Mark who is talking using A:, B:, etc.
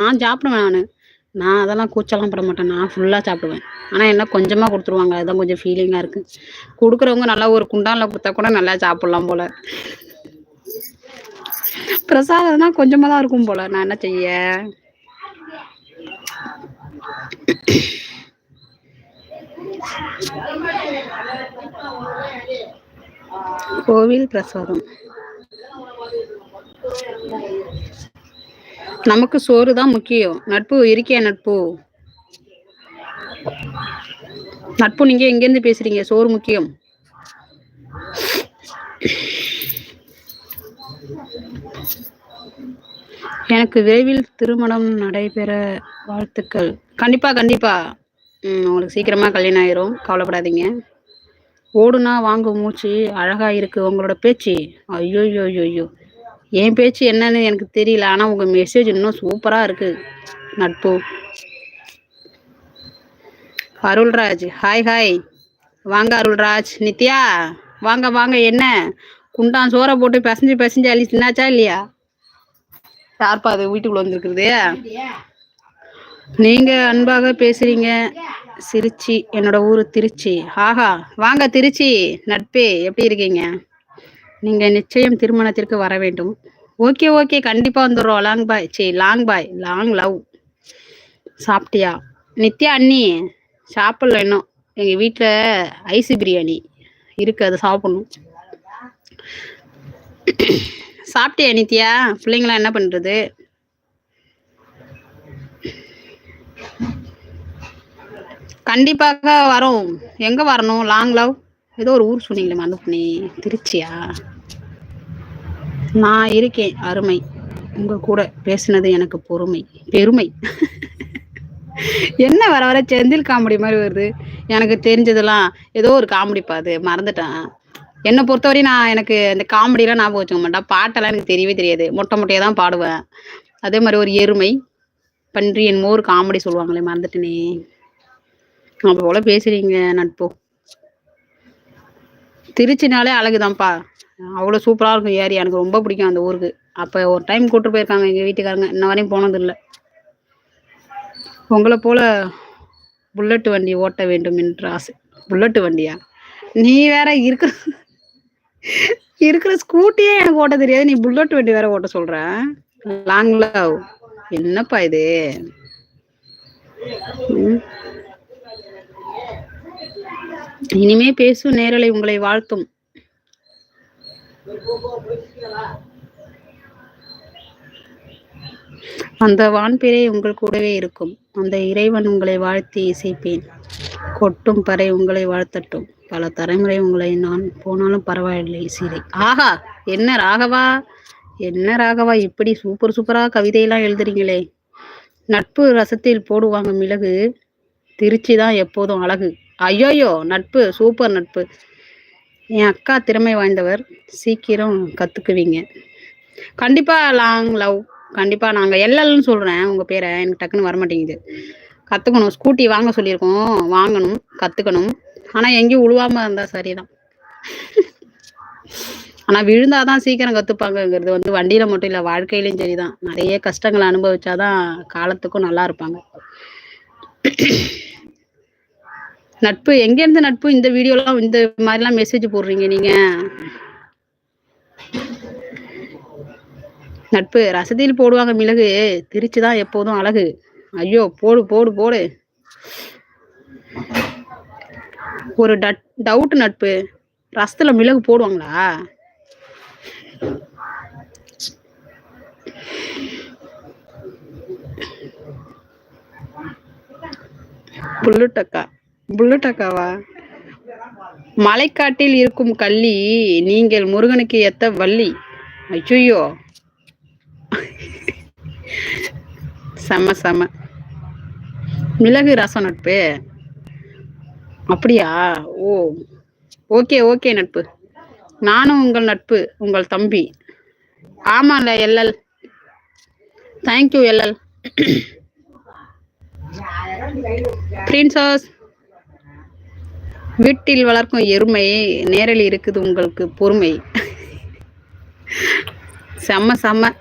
A: நான் சாப்பிடுவேன் நான். நான் அதெல்லாம் கூச்சலாம் பட மாட்டேன். நான் ஃபுல்லாக சாப்பிடுவேன். ஆனால் என்ன கொஞ்சமாக கொடுத்துருவாங்க. அதுதான் கொஞ்சம் ஃபீலிங்காக இருக்குது கொடுக்குறவங்க நல்லா ஒரு குண்டானில் கொடுத்தா கூட நல்லா சாப்பிட்லாம் போல. பிரசாதம்னா கொஞ்சமாக தான் இருக்கும் போல. நான் என்ன செய்ய? கோவில் பிரசாதம். நமக்கு சோறு தான் முக்கியம். நட்பு இருக்கே நட்பு. நட்பு நீங்க எங்கேருந்து பேசுறீங்க? சோறு முக்கியம். எனக்கு விரைவில் திருமணம் நடைபெற வாழ்த்துக்கள். கண்டிப்பா கண்டிப்பா. உங்களுக்கு சீக்கிரமா கல்யாணம் ஆயிரும். கவலைப்படாதீங்க. ஓடுனா வாங்க மூச்சு அழகா இருக்கு. உங்களோட பேச்சு. ஐயோ ஐயோ ஐயோ என் பேச்சு என்னன்னு எனக்கு தெரியல. ஆனா உங்க மெசேஜ் இன்னும் சூப்பரா இருக்கு. நட்பு. அருள்ராஜ் ஹாய் ஹாய் வாங்க அருள்ராஜ். நித்யா வாங்க வாங்க. என்ன? குண்டான் சோறை போட்டு பிசைஞ்சு பிசைஞ்சு அள்ளி தின்னாச்சா இல்லையா? யார்ப்பா அது வீட்டுக்குள்ள வந்திருக்குது நீங்க அன்பாக பேசுறீங்க. சிரிச்சி என்னோட ஊரு திருச்சி. ஆஹா வாங்க திருச்சி. நட்பே எப்படி இருக்கீங்க? நீங்க நிச்சயம் திருமணத்திற்கு வர வேண்டும். ஓகே ஓகே கண்டிப்பா வந்துடுறோம். லாங் பாய் சரி லாங் பாய் லாங் லவ் சாப்பிட்டியா? நித்யா அண்ணி சாப்பிடல இன்னும். எங்க வீட்டில் ஐஸ் பிரியாணி இருக்கு. அது சாப்பிடணும். சாப்பிட்டியா நித்யா? பிள்ளைங்களாம் என்ன பண்றது? கண்டிப்பாக வரோம். எங்க வரணும்? லாங் லவ் ஏதோ ஒரு ஊர் சொன்னீங்களே மறந்து திருச்சியா? நான் இருக்கேன் அருமை. உங்க கூட பேசினது எனக்கு பொறுமை பெருமை. என்ன வர வர செந்தில் காமெடி மாதிரி வருது. எனக்கு தெரிஞ்சதெல்லாம் ஏதோ ஒரு காமெடி பாது மறந்துட்டேன். என்னை பொறுத்தவரை நான் எனக்கு இந்த காமெடியெல்லாம் ஞாபகம் வச்சுக்க மாட்டேன். பாட்டெல்லாம் எனக்கு தெரியவே தெரியாது. மொட்டை மொட்டையாக தான் பாடுவேன். அதே மாதிரி ஒரு எருமை பன்றி என்னமோ ஒரு காமெடி சொல்லுவாங்களே மறந்துட்டேனே. அப்போ போல பேசுறீங்க நட்பு. திருச்சினாலே அழகுதான்ப்பா. அவ்வளோ சூப்பராக இருக்கும் ஏரியா எனக்கு ரொம்ப பிடிக்கும் அந்த ஊருக்கு. அப்போ ஒரு டைம் கூட்டு போயிருக்காங்க எங்கள் வீட்டுக்காரங்க. இன்ன வரையும் போனதில்லை. உங்களை போல புல்லட் வண்டி ஓட்ட வேண்டும் என்று ஆசை. புல்லட் வண்டியா? நீ வேற இருக்கிற இருக்கிற ஸ்கூட்டியே எனக்கு ஓட்ட தெரியாது. நீ புல்லட் வண்டி வேற ஓட்ட சொல்ற? லாங் லவ் என்னப்பா இது? இனிமே பேசும் நேரலை உங்களை வாழ்த்தும். அந்த வான்பிறை உங்கள் கூடவே இருக்கும். அந்த இறைவன் உங்களை வாழ்த்தி இசைப்பேன். கொட்டும் பறை உங்களை வாழ்த்தட்டும். பல தலைமுறை உங்களை நான் போனாலும் பரவாயில்லை சிறை ஆஹா என்ன ராகவா? என்ன ராகவா? இப்படி சூப்பர் சூப்பரா கவிதையெல்லாம் எழுதுறீங்களே. நட்பு ரசத்தில் போடுவாங்க மிளகு. திருச்சி தான் எப்போதும் அழகு. ஐயோயோ நட்பு சூப்பர் நட்பு. என் அக்கா திறமை வாய்ந்தவர் சீக்கிரம் கத்துக்குவீங்க. கண்டிப்பா லாங் லவ் கண்டிப்பா நாங்க எல்எல்னு சொல்றேன் உங்க பேரை. எனக்கு டக்குன்னு வர மாட்டேங்குது கத்துக்கணும். ஸ்கூட்டி வாங்க சொல்லியிருக்கோம். வாங்கணும் கத்துக்கணும். ஆனா எங்கேயும் உழுவாம இருந்தா சரிதான். ஆனா விழுந்தாதான் சீக்கிரம் கத்துப்பாங்கங்கிறது வந்து வண்டியில மட்டும் இல்ல வாழ்க்கையிலயும் சரிதான். நிறைய கஷ்டங்களை அனுபவிச்சாதான் காலத்துக்கும் நல்லா இருப்பாங்க. நட்பு எங்க இருந்து நட்பு? இந்த வீடியோலாம் இந்த மாதிரிலாம் மெசேஜ் போடுறீங்க நீங்க. நட்பு ரசதியில் போடுவாங்க மிளகு. திருச்சி தான் எப்போதும் அழகு. ஐயோ போடு போடு போடு. ஒரு டவுட் நட்பு. ரசத்துல மிளகு போடுவாங்களா? புல்லுட்டக்கா. புல்லட் அக்காவா மலைக்காட்டில் இருக்கும் கள்ளி நீங்கள் முருகனுக்கு எத்த வள்ளி. ஐயோ செம செம. மிளகு ரசம் நட்பு. அப்படியா? ஓ. ஓகே ஓகே நட்பு. நானும் உங்கள் நட்பு உங்கள் தம்பி. ஆமால எல்எல் தேங்க்யூ எல்எல் பிரின்சஸ் வீட்டில் வளர்க்கும் எருமை நேரில் இருக்குது உங்களுக்கு பொறுமை. செம்ம செம்ம.